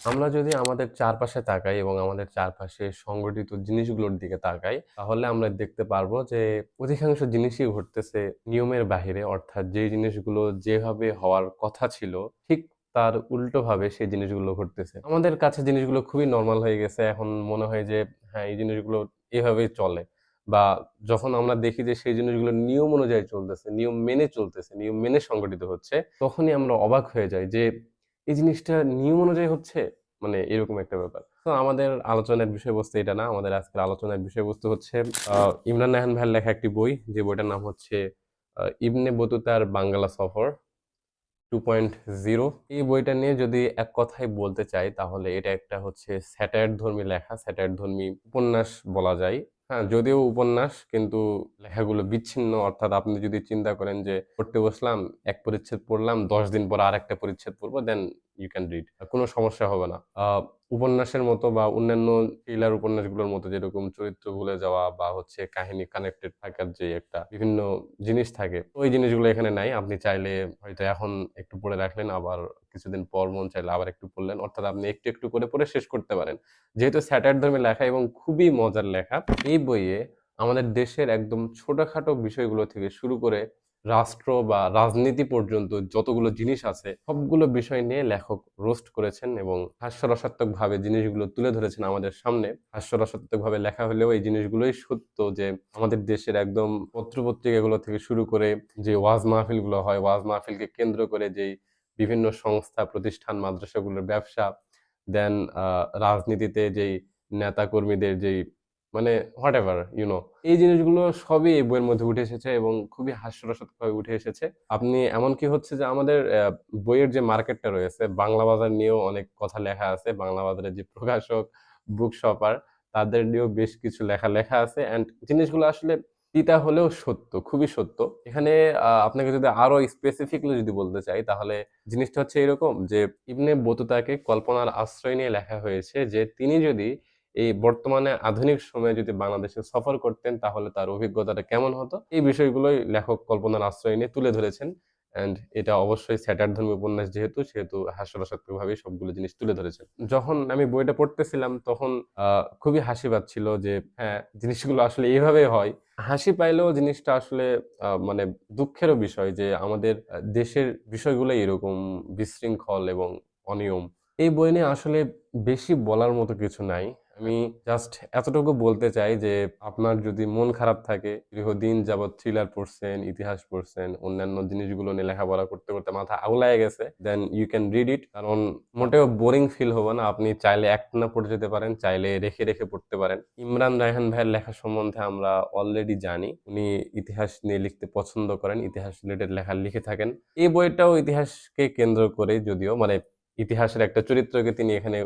আমরা যদি আমাদের চারপাশে তাকাই এবং আমাদের চারপাশে সংগঠিত জিনিসগুলোর দিকে তাকাই, তাহলে আমরা দেখতে পারব যে অধিকাংশ জিনিসই ঘটতেছে নিয়মের বাহিরে। অর্থাৎ যে জিনিসগুলো যেভাবে হওয়ার কথা ছিল, ঠিক তার উল্টোভাবে সেই জিনিসগুলো ঘটতেছে। আমাদের কাছে জিনিসগুলো খুবই নর্মাল হয়ে গেছে। এখন মনে হয় যে হ্যাঁ এই জিনিসগুলো এভাবেই চলে। বা যখন আমরা দেখি যে সেই জিনিসগুলো নিয়ম অনুযায়ী চলতেছে, নিয়ম মেনে চলতেছে, নিয়ম মেনে সংগঠিত হচ্ছে, তখনই আমরা অবাক হয়ে যাই যে এই জিনিসটা নিয়ম অনুযায়ী হচ্ছে? মানে এরকম একটা ব্যাপার। তো আমাদের আলোচনার বিষয়বস্তু এটা না, আমাদের আজকের আলোচনার বিষয়বস্তু হচ্ছে ইমরান নাহান ভাইয়ের লেখা একটি বই, যে বইটার নাম হচ্ছে ইবনে বতুতার বাংলা সফর টু পয়েন্ট জিরো। এই বইটা নিয়ে যদি এক কথায় বলতে চাই, তাহলে এটা একটা হচ্ছে স্যাটায়ার ধর্মী লেখা। স্যাটায়ার ধর্মী উপন্যাস বলা যায়। হ্যাঁ যদিও উপন্যাস, কিন্তু লেখাগুলো বিচ্ছিন্ন। অর্থাৎ আপনি যদি চিন্তা করেন যে পড়তে বসলাম, এক পরিচ্ছেদ পড়লাম, দশ দিন পর আর একটা পরিচ্ছেদ পড়ব দেন ইউ ক্যান রিড কোনো সমস্যা হবে না। উপন্যাসের মতো বা অন্যান্য থ্রিলার উপন্যাসগুলোর মতো যেরকম চরিত্র ভুলে যাওয়া বা হচ্ছে কাহিনী কানেক্টেড থাকার যে একটা বিভিন্ন জিনিস থাকে, ওই জিনিসগুলো এখানে নাই। আপনি চাইলে হয়তো এখন একটু পড়ে রাখলেন, আবার কিছুদিন পর মন চাইলে আবার একটু পড়লেন, অর্থাৎ আপনি একটু একটু করে পড়ে শেষ করতে পারেন। যেহেতু স্যাটার ধর্মে লেখা এবং খুবই মজার লেখা, এই বইয়ে আমাদের দেশের একদম ছোটখাটো বিষয়গুলো থেকে শুরু করে রাষ্ট্র বা রাজনীতি পর্যন্ত যতগুলো জিনিস আছে, সবগুলো বিষয় নিয়ে লেখক রোস্ট করেছেন এবং হাস্যরসাত্মক ভাবে জিনিসগুলো তুলে ধরেছেন আমাদের সামনে। হাস্যরসাত্মক ভাবে লেখা হলেও এই জিনিসগুলোই সত্য যে, আমাদের দেশের একদম পত্রপত্রিকাগুলো থেকে শুরু করে যে ওয়াজ মাহফিলগুলো হয়, ওয়াজ মাহফিলকে কেন্দ্র করে যেই বিভিন্ন সংস্থা, প্রতিষ্ঠান, মাদ্রাসাগুলোর ব্যবসা, দেন রাজনীতিতে যেই নেতা কর্মীদের যেই মানে হোয়াট এভার ইউনো এই জিনিসগুলো সবই এই বইয়ের মধ্যে উঠে এসেছে এবং খুবই হাস্যরসাত্মকভাবে উঠে এসেছে। আপনি, এমন কি হচ্ছে যে আমাদের বইয়ের যে মার্কেটটা রয়েছে, বাংলা বাজার নিয়েও অনেক কথা লেখা আছে, বাংলা বাজারের যে প্রকাশক বুক শপার তাদের নিয়েও বেশ কিছু লেখা লেখা আছে অ্যান্ড জিনিসগুলো আসলে তিতা হলেও সত্য, খুবই সত্য। এখানে আপনাকে যদি আরও স্পেসিফিকলি যদি বলতে চাই, তাহলে জিনিসটা হচ্ছে এরকম যে, ইবনে বতুতাকে কল্পনার আশ্রয় নিয়ে লেখা হয়েছে যে, তিনি যদি এই বর্তমানে আধুনিক সময়ে যদি বাংলাদেশে সফর করতেন, তাহলে তার অভিজ্ঞতাটা কেমন হতো? এই বিষয়গুলোই লেখক কল্পনার আশ্রয় নিয়ে তুলে ধরেছেন। অ্যান্ড এটা অবশ্যই স্যাটার ধর্মী উপন্যাস যেহেতু, সেহেতু হাস্যরসাত্মক ভাবে সবগুলো জিনিস তুলে ধরেছেন। যখন আমি বইটা পড়তেছিলাম, তখন খুবই হাসি পাচ্ছিল যে হ্যাঁ জিনিসগুলো আসলে এইভাবেই হয়। হাসি পাইলেও জিনিসটা আসলে মানে দুঃখেরও বিষয় যে, আমাদের দেশের বিষয়গুলো এরকম বিশৃঙ্খল এবং অনিয়ম। এই বই নিয়ে আসলে বেশি বলার মতো কিছু নাই। আমি জাস্ট এতটুকু বলতে চাই যে, আপনার যদি মন খারাপ থাকে, দীর্ঘদিন যাবৎ থ্রিলার পড়ছেন, ইতিহাস পড়ছেন, অন্যান্য জিনিসগুলো নিয়ে লেখাপড়া করতে করতে মাথা আউলায় গেছে then you can read it কারণ মোটেও বোরিং ফিল হবে না। আপনি চাইলে একটানা পড়ে যেতে পারেন, চাইলে রেখে রেখে পড়তে পারেন। ইমরান রায়হান ভাইয়ের লেখা সম্বন্ধে আমরা অলরেডি জানি। উনি ইতিহাস নিয়ে লিখতে পছন্দ করেন, ইতিহাস রিলেটেড লেখা লিখে থাকেন। এই বইটাও ইতিহাসকে কেন্দ্র করে যদিও মানে ইতিহাসের একটা চরিত্রকে তিনি এখানে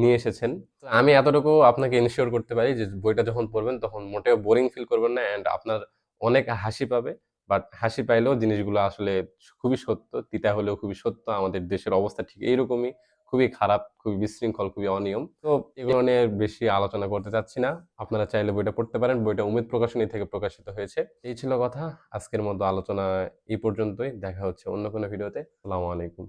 নিয়ে এসেছেন। তো আমি এতটুকু আপনাকে ইনশিওর করতে পারি যে বইটা যখন পড়বেন তখন মোটেও বোরিং ফিল করবেন না অ্যান্ড আপনার অনেক হাসি পাবে। বাট হাসি পাইলেও জিনিসগুলো আসলে খুবই সত্য তিতা হলেও খুবই সত্য আমাদের দেশের অবস্থা ঠিক এইরকমই। খুবই খারাপ খুবই বিশৃঙ্খল খুবই অনিয়ম। তো এগুলো নিয়ে বেশি আলোচনা করতে চাচ্ছি না। আপনারা চাইলে বইটা পড়তে পারেন। বইটা উমেদ প্রকাশনী থেকে প্রকাশিত হয়েছে। এই ছিল কথা। আজকের মতো আলোচনা এই পর্যন্তই। দেখা হচ্ছে অন্য কোনো ভিডিওতে। আসসালামু আলাইকুম।